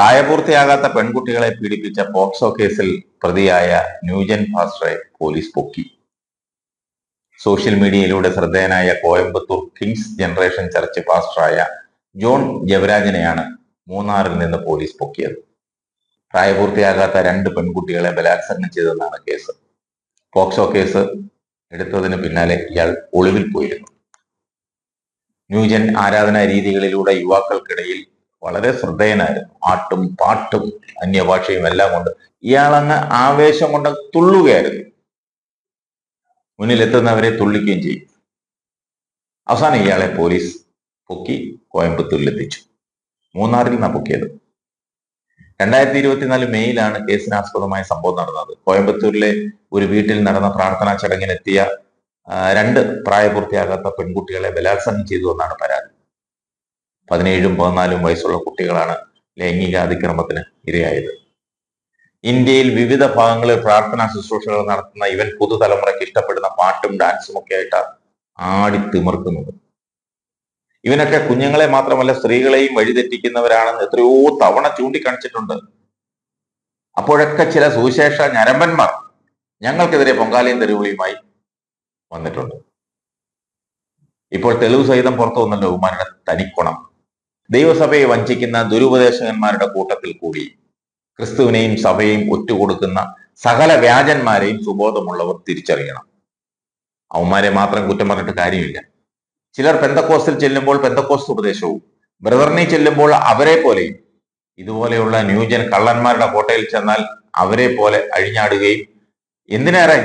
പ്രായപൂർത്തിയാകാത്ത പെൺകുട്ടികളെ പീഡിപ്പിച്ച പോക്സോ കേസിൽ പ്രതിയായ ന്യൂജൻ ഫാസ്റ്ററെ പോലീസ് പൊക്കി. സോഷ്യൽ മീഡിയയിലൂടെ ശ്രദ്ധേയനായ കോയമ്പത്തൂർ കിങ്സ് ജനറേഷൻ ചർച്ച് പാസ്റ്ററായ ജോൺ ജവരാജനെയാണ് മൂന്നാറിൽ നിന്ന് പോലീസ് പൊക്കിയത്. പ്രായപൂർത്തിയാകാത്ത രണ്ട് പെൺകുട്ടികളെ ബലാത്സംഗം ചെയ്തെന്നാണ് കേസ്. പോക്സോ കേസ് എടുത്തതിന് പിന്നാലെ ഇയാൾ ഒളിവിൽ പോയിരുന്നു. ന്യൂജൻ ആരാധനാ രീതികളിലൂടെ യുവാക്കൾക്കിടയിൽ വളരെ ശ്രദ്ധേയനായിരുന്നു ആട്ടും പാട്ടും അന്യഭാഷയും എല്ലാം കൊണ്ട് ഇയാളങ്ങ് ആവേശം കൊണ്ട് തുള്ളുകയായിരുന്നു. മുന്നിലെത്തുന്നവരെ തുള്ളിക്കുകയും ചെയ്യും അവസാനം ഇയാളെ പോലീസ് പൊക്കി കോയമ്പത്തൂരിലെത്തിച്ചു. മൂന്നാറിൽ നിന്നാണ് പൊക്കിയത്. രണ്ടായിരത്തി ഇരുപത്തിനാല് മെയ്യിലാണ് കേസിനാസ്പദമായ സംഭവം നടന്നത്. കോയമ്പത്തൂരിലെ ഒരു വീട്ടിൽ നടന്ന പ്രാർത്ഥനാ ചടങ്ങിനെത്തിയ രണ്ട് പ്രായപൂർത്തിയാകാത്ത പെൺകുട്ടികളെ ബലാത്സംഗം ചെയ്തു എന്നാണ് പരാതി. പതിനേഴും പതിനാലും വയസ്സുള്ള കുട്ടികളാണ് ലൈംഗിക അതിക്രമത്തിന് ഇരയായത്. ഇന്ത്യയിൽ വിവിധ ഭാഗങ്ങളിൽ പ്രാർത്ഥനാ ശുശ്രൂഷകൾ നടത്തുന്ന ഇവൻ പുതുതലമുറയ്ക്ക് ഇഷ്ടപ്പെടുന്ന പാട്ടും ഡാൻസും ഒക്കെ ആയിട്ട് ആടി തിമിർക്കുന്നത്. ഇവനൊക്കെ കുഞ്ഞുങ്ങളെ മാത്രമല്ല സ്ത്രീകളെയും വഴിതെറ്റിക്കുന്നവരാണെന്ന് എത്രയോ തവണ ചൂണ്ടിക്കാണിച്ചിട്ടുണ്ട്. അപ്പോഴൊക്കെ ചില സുവിശേഷ ഞരമ്പന്മാർ ഞങ്ങൾക്കെതിരെ പൊങ്കാലയും തെരുവിളിയുമായി വന്നിട്ടുണ്ട്. ഇപ്പോൾ തെളിവ് സഹിതം പുറത്തു വന്നല്ലോ ഉമാരുടെ തനിക്കുണം. ദൈവസഭയെ വഞ്ചിക്കുന്ന ദുരുപദേശകന്മാരുടെ കൂട്ടത്തിൽ കൂടി ക്രിസ്തുവിനെയും സഭയെയും ഒറ്റുകൊടുക്കുന്ന സകല വ്യാജന്മാരെയും സുബോധമുള്ളവർ തിരിച്ചറിയണം. അവന്മാരെ മാത്രം കുറ്റം പറഞ്ഞിട്ട് കാര്യമില്ല. ചിലർ പെന്തക്കോസ്റ്റിൽ ചെല്ലുമ്പോൾ പെന്തക്കോസ്റ്റ് ഉപദേശവും ബ്രദറിനെ ചെല്ലുമ്പോൾ അവരെ പോലെയും ഇതുപോലെയുള്ള ന്യൂജൻ കള്ളന്മാരുടെ കോട്ടയിൽ ചെന്നാൽ അവരെ പോലെ അഴിഞ്ഞാടുകയും എന്തിനേറെ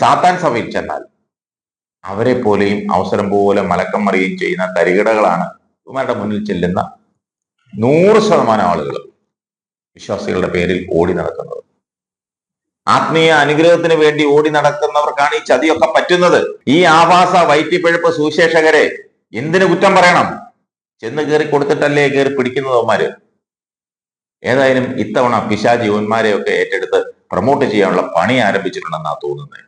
സാത്താൻ സഭയിൽ ചെന്നാൽ അവരെ പോലെയും അവസരം പോലെ മലക്കം മറിയുകയും ചെയ്യുന്ന തരികിടകളാണ് ഇവന്മാരുടെ മുന്നിൽ ചെല്ലുന്ന നൂറ് ശതമാനം ആളുകൾ വിശ്വാസികളുടെ പേരിൽ ഓടി നടക്കുന്നത്. ആത്മീയ അനുഗ്രഹത്തിന് വേണ്ടി ഓടി നടക്കുന്നവർക്കാണ് ഈ ചതിയൊക്കെ പറ്റുന്നത്. ഈ ആവാസ വൈറ്റിപ്പിഴപ്പ് സുവിശേഷകരെ എന്തിനു കുറ്റം പറയണം? ചെന്ന് കയറി കൊടുത്തിട്ടല്ലേ കയറി പിടിക്കുന്നവന്മാര് ഏതായാലും ഇത്തവണ പിശാജി യവന്മാരെയൊക്കെ ഏറ്റെടുത്ത് പ്രൊമോട്ട് ചെയ്യാനുള്ള പണി ആരംഭിച്ചിട്ടുണ്ടെന്നാണ് തോന്നുന്നത്.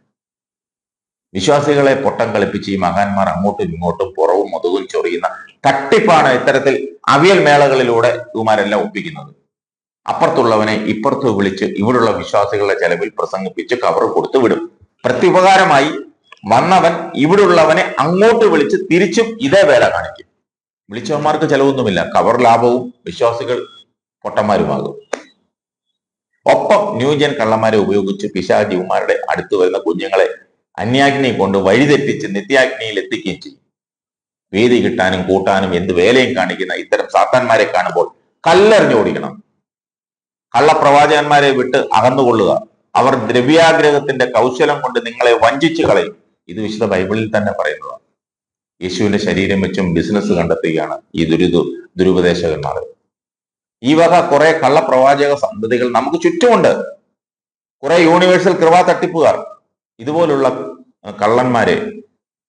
വിശ്വാസികളെ പൊട്ടം കളിപ്പിച്ച് ഈ മഹാന്മാർ അങ്ങോട്ടും ഇങ്ങോട്ടും പുറവും മുതുകും ചൊറിയുന്ന തട്ടിപ്പാണ് ഇത്തരത്തിൽ അവിയൽ മേളകളിലൂടെ ഇവമാരെല്ലാം ഒപ്പിക്കുന്നത്. അപ്പുറത്തുള്ളവനെ ഇപ്പുറത്ത് വിളിച്ച് ഇവിടുള്ള വിശ്വാസികളുടെ ചെലവിൽ പ്രസംഗിപ്പിച്ച് കവർ കൊടുത്തു വിടും. പ്രത്യുപകാരമായി വന്നവൻ ഇവിടുള്ളവനെ അങ്ങോട്ട് വിളിച്ച് തിരിച്ചും ഇതേ വേല കാണിക്കും. വിളിച്ചവന്മാർക്ക് ചെലവൊന്നുമില്ല. കവർ ലാഭവും വിശ്വാസികൾ പൊട്ടന്മാരുമാകും. ഒപ്പം ന്യൂജൻ കള്ളന്മാരെ ഉപയോഗിച്ച് പിശാചിമാരുടെ അടുത്തു വരുന്ന കുഞ്ഞുങ്ങളെ അന്യാഗ്നി കൊണ്ട് വഴിതെറ്റിച്ച് നിത്യാഗ്നിയിൽ എത്തിക്കുകയും ചെയ്യും. വേദി കിട്ടാനും കൂട്ടാനും എന്ത് വേലയും കാണിക്കുന്ന ഇത്തരം സാത്താന്മാരെ കാണുമ്പോൾ കല്ലെറിഞ്ഞോടിക്കണം കള്ളപ്രവാചകന്മാരെ വിട്ട് അകന്നുകൊള്ളുക. അവർ ദ്രവ്യാഗ്രഹത്തിന്റെ കൗശലം കൊണ്ട് നിങ്ങളെ വഞ്ചിച്ചു കളയും. ഇത് വിശുദ്ധ ബൈബിളിൽ തന്നെ പറയുന്നതാണ്. യേശുവിന്റെ ശരീരം വെച്ചും ബിസിനസ് കണ്ടെത്തുകയാണ് ഈ ദുരിത ദുരുപദേശകന്മാർ. ഈ വക കുറെ കള്ളപ്രവാചക സന്തതികൾ നമുക്ക് ചുറ്റുമുണ്ട്. കുറെ യൂണിവേഴ്സൽ കൃപാ തട്ടിപ്പുകാർ ഇതുപോലുള്ള കള്ളന്മാരെ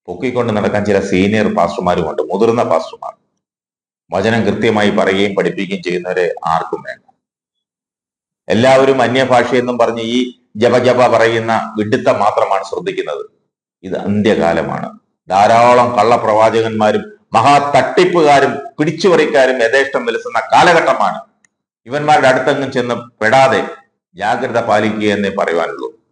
പൊക്കിക്കൊണ്ട് നടക്കാൻ ചില സീനിയർ പാസ്റ്റർമാരുമുണ്ട് മുതിർന്ന പാസ്റ്റർമാർ വചനം കൃത്യമായി പറയുകയും പഠിപ്പിക്കുകയും ചെയ്യുന്നവരെ ആർക്കും വേണ്ട. എല്ലാവരും അന്യഭാഷയെന്നും പറഞ്ഞ് ഈ ജപ ജപ പറയുന്ന വിഡിത്തം മാത്രമാണ് ശ്രദ്ധിക്കുന്നത്. ഇത് അന്ത്യകാലമാണ്. ധാരാളം കള്ളപ്രവാചകന്മാരും മഹാ തട്ടിപ്പുകാരും പിടിച്ചുപറിക്കാരും യഥേഷ്ടം വിലസുന്ന കാലഘട്ടമാണ്. ഇവന്മാരുടെ അടുത്തെങ്ങും ചെന്ന് പെടാതെ ജാഗ്രത പാലിക്കുക എന്നേ പറയുവാനുള്ളൂ.